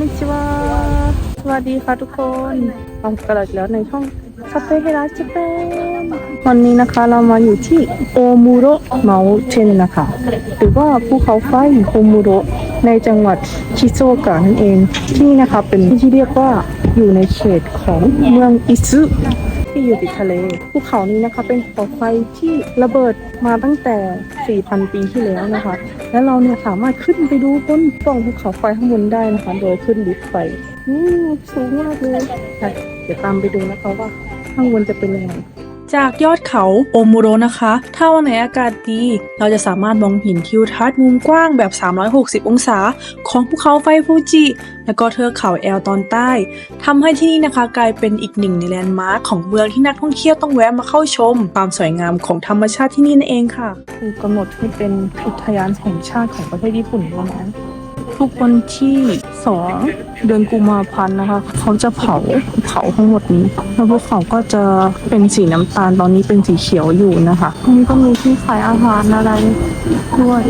นิชิวาสวัสดีค่ะทุกคนพบกันอีกแล้วในช่องคาเฟ่เฮราจิเปนวันนี้นะคะเรามาอยู่ที่โอมูโรเมาเทนนะคะ หรือว่าภูเขาไฟโอมูโรในจังหวัดชิโซกะนั่นเอง ที่นี่นะคะเป็นที่เรียกว่าอยู่ในเขตของเมืองอิซึ ที่อยู่ติดทะเลภูเขานี้นะคะเป็นภูเขาไฟที่ระเบิดมาตั้งแต่ 4,000 ปีที่แล้วนะคะ และเราเนี่ยสามารถขึ้นไปดูบนปล่องภูเขาไฟข้างบนได้นะคะ โดยขึ้นลิฟต์ไปอืมสูงมากเลยค่ะเดี๋ยวตามไปดูนะคะว่าข้างบนจะเป็นยังไง จากยอดเขาโอมูโรนะคะ ถ้าวันไหนอากาศดี เราจะสามารถมองเห็นทิวทัศน์มุมกว้างแบบ 360 องศา ของภูเขาไฟฟูจิ แล้วก็เทือกเขาแอลตอนใต้ทำให้ที่นี่นะคะกลายเป็นอีกหนึ่งในแลนด์มาร์คของเมืองที่นักท่องเที่ยวต้องแวะมาเข้าชม ความสวยงามของธรรมชาติที่นี่นั่นเองค่ะถูกกำหนดให้เป็นอุทยานแห่งชาติของประเทศญี่ปุ่นด้วยนะทุกวันที่สองเดือนกุมภาพันธ์นะคะ เขาจะเผาเขาทั้งหมดนี้ แล้วภูเขาก็จะเป็นสีน้ำตาลตอนนี้เป็นสีเขียวอยู่นะคะนี้ก็มีที่ขายอาหารอะไรด้วย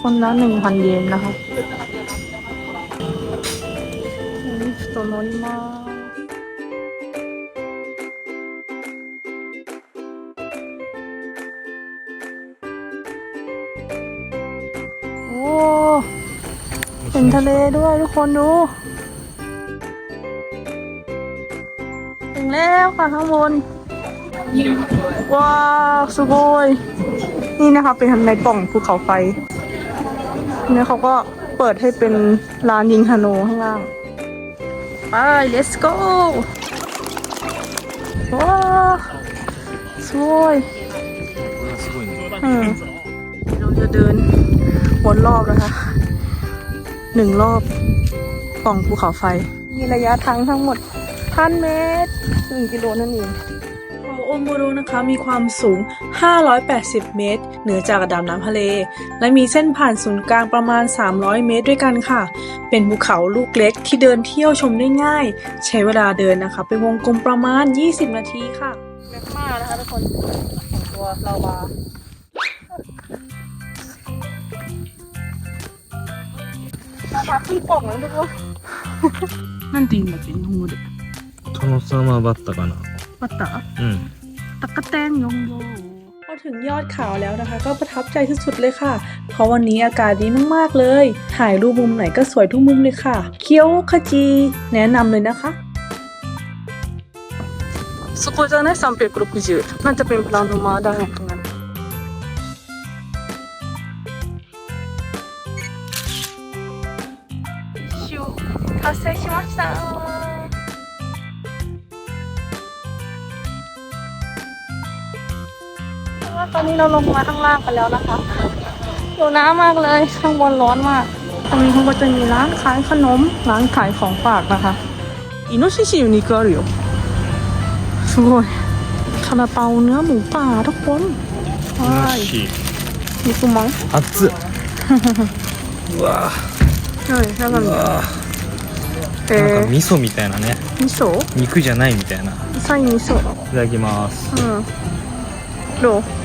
คนละหนึ่งพันเยนนะคะนี่โซโนริมาโอ้ เห็นทะเลด้วยทุกคนดูถึงแล้วค่ะข้างบน ว้าวสุโกยนี่นะคะเป็นในกล่องภูเขาไฟเนี่ยเขาก็เปิดให้เป็นร้านยิงฮาโนข้างล่าง ไป let's go ว้าวสวยอืมเราจะเดินวนรอบนะคะ หนึ่งรอบปล่องภูเขาไฟ มีระยะทางทั้งหมดพันเมตรหนึ่งกิโลนั่นเองเขาโอมูโรนะคะมีความสูง 580 เมตร เหนือจากระดับน้ำทะเล และมีเส้นผ่านศูนย์กลางประมาณ 300 เมตรด้วยกันค่ะ เป็นภูเขาลูกเล็กที่เดินเที่ยวชมได้ง่าย ใช้เวลาเดินนะคะ เป็นวงกลมประมาณ 20 นาทีค่ะแมกมานะคะทุกคนของตัวลาวา นะคะขึ้นปล่องแล้วทุกคนนั่นจริงแบบเป็นงูเด็ก 殿様バッタかな ปัตตะ うん ตะกะแตนยองโย พอถึงยอดเขาแล้วนะคะ ก็ประทับใจสุดๆเลยค่ะ เพราะวันนี้อากาศดีมากๆเลย ถ่ายรูปมุมไหนก็สวยทุกมุมเลยค่ะ เคียวขจี แนะนำเลยนะคะ そこじゃね360น่าจะเป็นพลาโนม เราลงมาข้างล่างกันแล้วนะคะอยู่น้ำมากเลยข้างบนร้อนมาก ตรงนี้เขางบจะมีร้านขายขนม ร้านขายของฝากนะคะอินุชิชิอยู่นี่ก็เรียวสวยคาราเปาเนื้อหมูป่าทุกคนว้ายมีกุมังอัตซึว้าเฮ้ยแล้วมันなんか味噌みたいなね味噌肉じゃないみたいな臭い味噌いただきますうんどう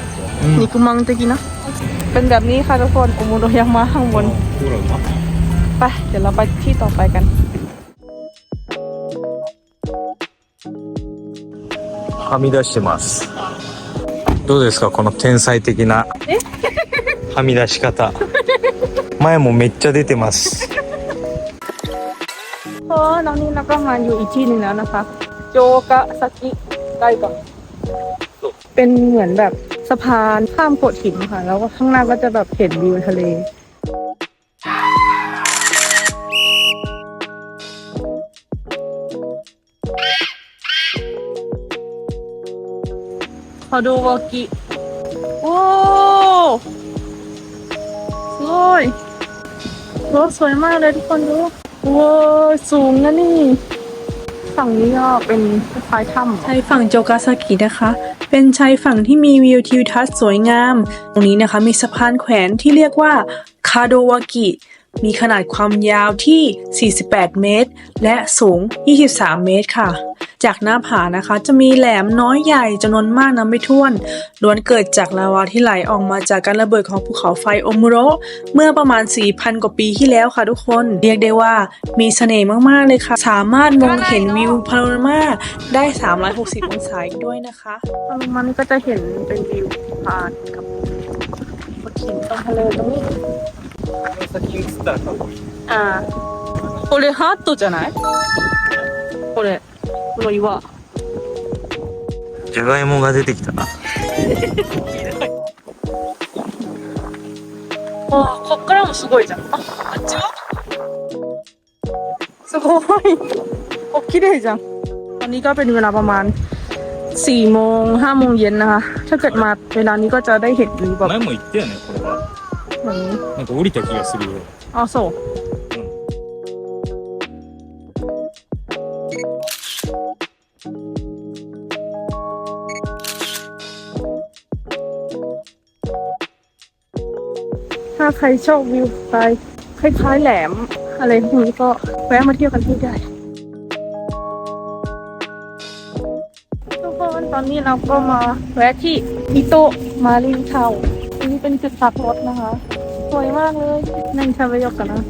นิกุมังตะกี้นะ เป็นแบบนี้ค่ะทุกคนโอโมโดยามาข้างบน ほらうまっ ไป เดี๋ยวเราไปที่ต่อไปกัน はみ出してますどうですかこの天才的なはみ出し方前もめっちゃ出てます เออน้องนี่เราก็มาอยู่อีกที่หนึ่งแล้วนะคะ โจกะซากิไกก่อนเป็นเหมือนแบบ สะพานข้ามโขดหินค่ะ แล้วก็ข้างหน้าก็จะแบบเห็นวิวทะเล ขอดูวอกิ โอ้สวยรถสวยมากเลยทุกคนดูว้าวสูงนะนี่ ฝั่งนี้ก็เป็นคล้ายถ้ำใชายฝั่งโจกาซากินะคะ เป็นชายฝั่งที่มีวิวทิวทัศน์สวยงาม ตรงนี้นะคะมีสะพานแขวนที่เรียกว่าคาโดวากิมีขนาดความยาวที่ 48 เมตร และสูง 23 เมตรค่ะ จากหน้าผานะคะ จะมีแหลมน้อยใหญ่จำนวนมากนับไม่ถ้วน ล้วนเกิดจากลาวาที่ไหลออกมาจากการระเบิดของภูเขาไฟโอมุโระเมื่อประมาณ 4,000 กว่าปีที่แล้วค่ะทุกคน เรียกได้ว่ามีเสน่ห์มาก ๆ เลยค่ะ สามารถมองเห็นวิวพาโนรามาได้ 360 องศาอีกด้วยนะคะ ตอนลงมานี่ก็จะเห็นเป็นวิวผ่านกับโขดหินตรงทะเลตรงนี้ 先に映ったらかっこいいอ่าこれハートじゃないこれこ の岩じゃがいもが出てきたなわあこっからもすごいじゃんああっちはすごいโอ้綺麗じゃんตอนนี้ก็เป็นเวลาประมาณสี่โมงห้าโมงเย็นนะคะ ถ้าเกิดมาเวลานี้ก็จะได้เห็นวิวแบบ 前も言ったよねこれは เหมือน なんか降りた気がするよ อ๋อโ าใครชอบวิวไปคล้ายๆแหลม อะไรพวกนี้ก็แวะมาเที่ยวกันที่ได้ ทุกคนตอนนี้เราก็มาแวะที่อิโตะมารินเทาอันนี้เป็นจุดพักรถนะคะ สวยมากเลยนั่งชาไปยกกันนะ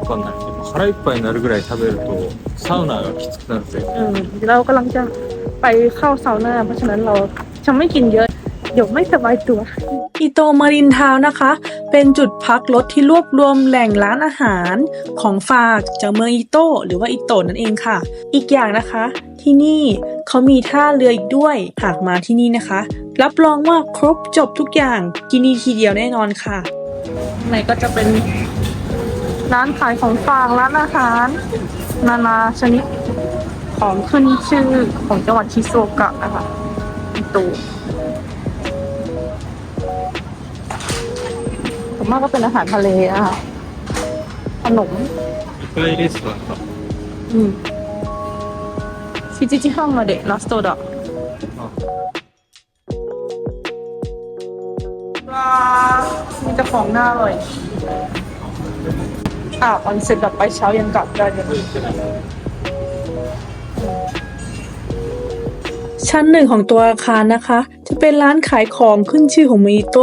わかんないでも腹いっぱいになるぐらい食べるとサウナがきつくなるぜ อืมเรากำลังจะไปเข้าซาวน่าเพราะฉะนั้นเราจะไม่กินเยอะ เดี๋ยวไม่สบายตัว อิโตมารินทาวนะคะ เป็นจุดพักรถที่รวบรวมแหล่งร้านอาหารของฝากจากเมืองอิโตหรือว่าอิโตนั่นเองค่ะ อีกอย่างนะคะ ที่นี่เขามีท่าเรืออีกด้วยหากมาที่นี่นะคะ รับรองว่าครบจบทุกอย่างที่นี่ทีเดียวแน่นอนค่ะไหนก็จะเป็นร้านขายของฝากร้านอาหารนานาชนิดของขึ้นชื่อของจังหวัดชิโซกะนะคะอิโต่วนมากก็เป็นอาหารทะเลอะค่ะขนมใกล้ที่สวดครับอืมที่จีห้องมาเด็กลอสโตดอกอ๋ลามีแต่ของหน้าเลยอ่าออนเซ็นแบบไปเช้ายังกลับได้เลยชั้นหนึ่งของตัวอาคารนะคะ เป็นร้านขายของขึ้นชื่อของเมอิโต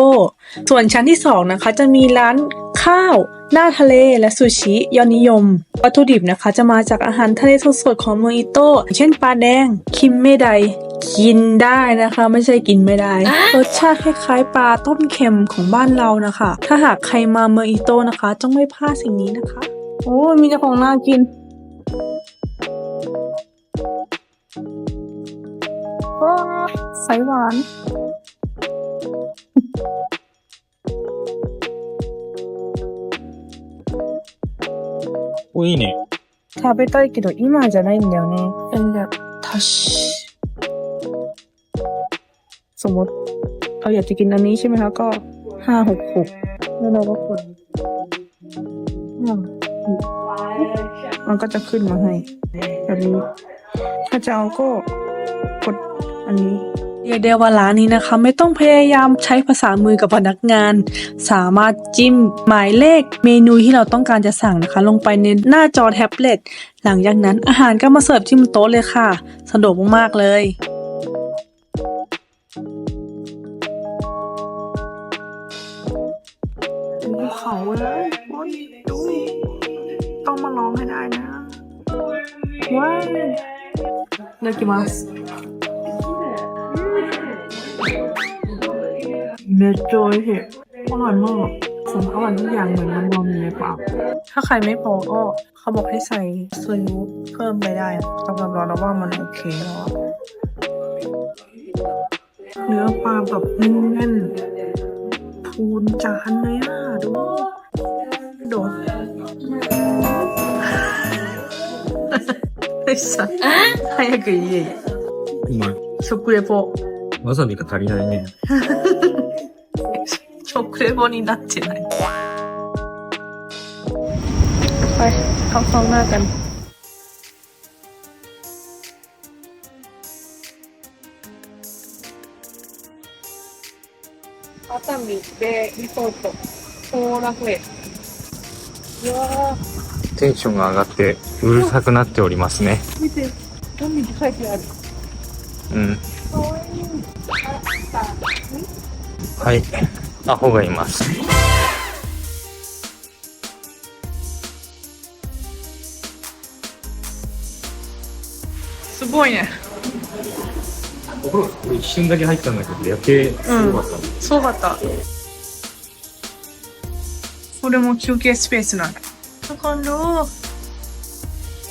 ส่วนชั้นที่สองนะคะจะมีร้านข้าว หน้าทะเลและซูชิยอดนิยม วัตถุดิบนะคะจะมาจากอาหารทะเลสดๆของเมืองอิโตอย่างเช่นปลาแดง คิมเมไดกินได้นะคะ ไม่ใช่กินไม่ได้ รสชาติคล้ายๆ ปลาต้มเค็มของบ้านเรานะคะ ถ้าหากใครมาเมืองอิโตนะคะต้องไม่พลาดสิ่งนี้นะคะ โอ้ยมีแต่ของน่ากิน าวใสหวาน おいいね食べたいけど今じゃないんだよね。えんだたしสมมติเราอยากจะกินอันนี้ใช่ไหมคะ ก็ห้าหกหกแล้วเราก็กดห้าหกมันก็จะขึ้นมาให้แบบนี้ ถ้าจะเอาก็กดอันนี้ เรียกได้ว่าร้านนี้นะคะ ไม่ต้องพยายามใช้ภาษามือกับพนักงาน สามารถจิ้มหมายเลขเมนูที่เราต้องการจะสั่งนะคะ ลงไปในหน้าจอแท็บเล็ตหลังจากนั้นอาหารก็มาเสิร์ฟที่บนโต๊ะเลยค่ะ สะดวกมากๆเลยภูเขาเลยโอ้ยดูต้องมาลองให้ได้นะว้าวเลือกกิมัส เนื้อโจยเหรอร่อยมากผมอร่อยทุกอย่างเหมือนมันนอนอยู่ในปาก ถ้าใครไม่พอก็เขาบอกให้ใส่ซีอิ๊วเพิ่มไปได้อะสำหรับเราแล้วว่ามันโอเคแล้วอะเนื้อปลาแบบแน่นๆ พูนจานเลยอ่ะ ดูโดดไอ้สัส早く言えよ今食レポわさびが足りないね クボになってない。はい、熱海でリポート楽テンションが上がってうるさくなっておりますね。見て書いてある？うん。はい。アホがいますすごいねお風呂これ一瞬だけ入ったんだけど夜景すごかった、すごかったこれも休憩スペースなんだทุกคนดู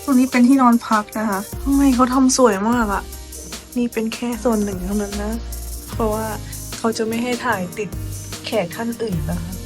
ตรงนี้เป็นที่นอนพักนะคะข้างในเขาทำสวยมากอะนี่เป็นแค่ส่วนหนึ่งเท่านั้นนะ เพราะว่าเขาจะไม่ให้ถ่ายติด แขกท่านอื่นนะคะ